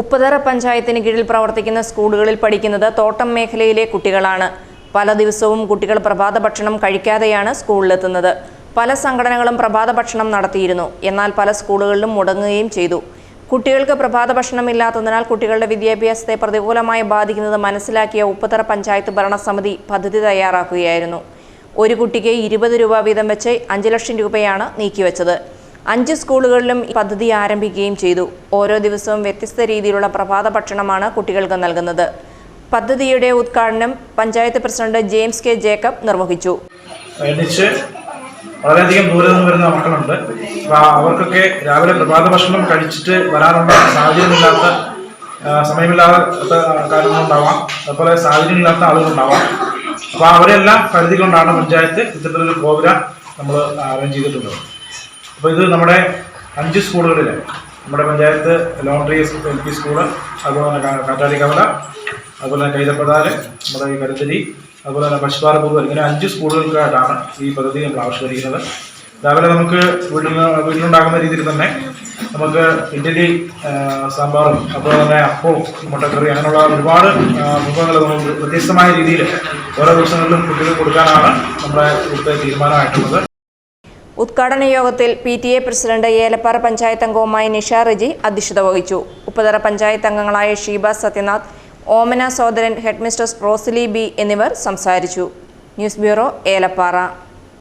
ഉപ്പതറ പഞ്ചായത്തിന് കീഴിൽ പ്രവർത്തിക്കുന്ന സ്കൂളുകളിൽ പഠിക്കുന്നത് തോട്ടം മേഖലയിലെ കുട്ടികളാണ്. പല ദിവസവും കുട്ടികൾ പ്രഭാത ഭക്ഷണം കഴിക്കാതെയാണ് സ്കൂളിലെത്തുന്നത്. പല സംഘടനകളും പ്രഭാത ഭക്ഷണം നടത്തിയിരുന്നു. എന്നാൽ പല സ്കൂളുകളിലും മുടങ്ങുകയും ചെയ്തു. കുട്ടികൾക്ക് പ്രഭാത ഭക്ഷണമില്ലാത്തതിനാൽ കുട്ടികളുടെ വിദ്യാഭ്യാസത്തെ പ്രതികൂലമായി ബാധിക്കുന്നത് മനസ്സിലാക്കിയ ഉപ്പുതറ പഞ്ചായത്ത് ഭരണസമിതി പദ്ധതി തയ്യാറാക്കുകയായിരുന്നു. ഒരു കുട്ടിക്ക് ഇരുപത് രൂപ വീതം വെച്ച് അഞ്ച് ലക്ഷം രൂപയാണ് നീക്കിവെച്ചത്. അഞ്ച് സ്കൂളുകളിലും പദ്ധതി ആരംഭിക്കുകയും ചെയ്തു. ഓരോ ദിവസവും വ്യത്യസ്ത രീതിയിലുള്ള പ്രഭാത ഭക്ഷണമാണ് കുട്ടികൾക്ക് നൽകുന്നത്. പദ്ധതിയുടെ ഉദ്ഘാടനം പഞ്ചായത്ത് പ്രസിഡന്റ് ജെയിംസ് കെ ജേക്കബ് നിർവഹിച്ചു. വളരെയധികം ദൂരെ നിന്ന് വരുന്ന മക്കളുണ്ട്. അവർക്കൊക്കെ രാവിലെ പ്രഭാത ഭക്ഷണം കഴിച്ചിട്ട് വരാനുള്ള സാഹചര്യമില്ലാത്ത സമയമില്ലാത്ത കാര്യങ്ങളുണ്ടാവാം അതുപോലെ സാഹചര്യമില്ലാത്ത ആളുകളുണ്ടാവാം. അപ്പോൾ അവരെല്ലാം കരുതിക്കൊണ്ടാണ് പഞ്ചായത്ത് ഇത്തരത്തിലൊരു പ്രോഗ്രാം നമ്മൾ അറേഞ്ച് ചെയ്തിട്ടുള്ളത്. അപ്പോൾ ഇത് നമ്മുടെ അഞ്ച് സ്കൂളുകളിൽ നമ്മുടെ പഞ്ചായത്ത് ലോണ്ടറി എൽ പി സ്കൂൾ അതുപോലെ തന്നെ കാറ്റാലി കവല അതുപോലെ തന്നെ കൈതപ്പതാൽ നമ്മുടെ ഈ കരുത്തരി അതുപോലെ തന്നെ പശുപാലപൂർവം ഇങ്ങനെ അഞ്ച് സ്കൂളുകൾക്കായിട്ടാണ് ഈ പദ്ധതി നമ്മൾ ആവിഷ്കരിക്കുന്നത്. രാവിലെ നമുക്ക് വീട്ടിൽ നിന്ന് വീട്ടിലുണ്ടാക്കുന്ന രീതിയിൽ തന്നെ നമുക്ക് ഇഡ്ഡലി സാമ്പാറും അതുപോലെ തന്നെ അപ്പവും മുട്ടക്കറി അങ്ങനെയുള്ള ഒരുപാട് വിഭവങ്ങൾ നമുക്ക് വ്യത്യസ്തമായ രീതിയിൽ ഓരോ ദിവസങ്ങളിലും കുട്ടികൾക്ക് കൊടുക്കാനാണ് നമ്മുടെ ഇവിടുത്തെ തീരുമാനമായിട്ടുള്ളത്. ഉദ്ഘാടന യോഗത്തിൽ P T A president Elappara panchayat അംഗവുമായ നിഷ റെജി അധ്യക്ഷത വഹിച്ചു. ഉപ്പതറ പഞ്ചായത്ത് അംഗങ്ങളായ ഷീബ സത്യനാഥ് ഓമന സോദരൻ ഹെഡ്മിസ്റ്റർ റോസിലി ബി എന്നിവർ സംസാരിച്ചു. News bureau Elappara.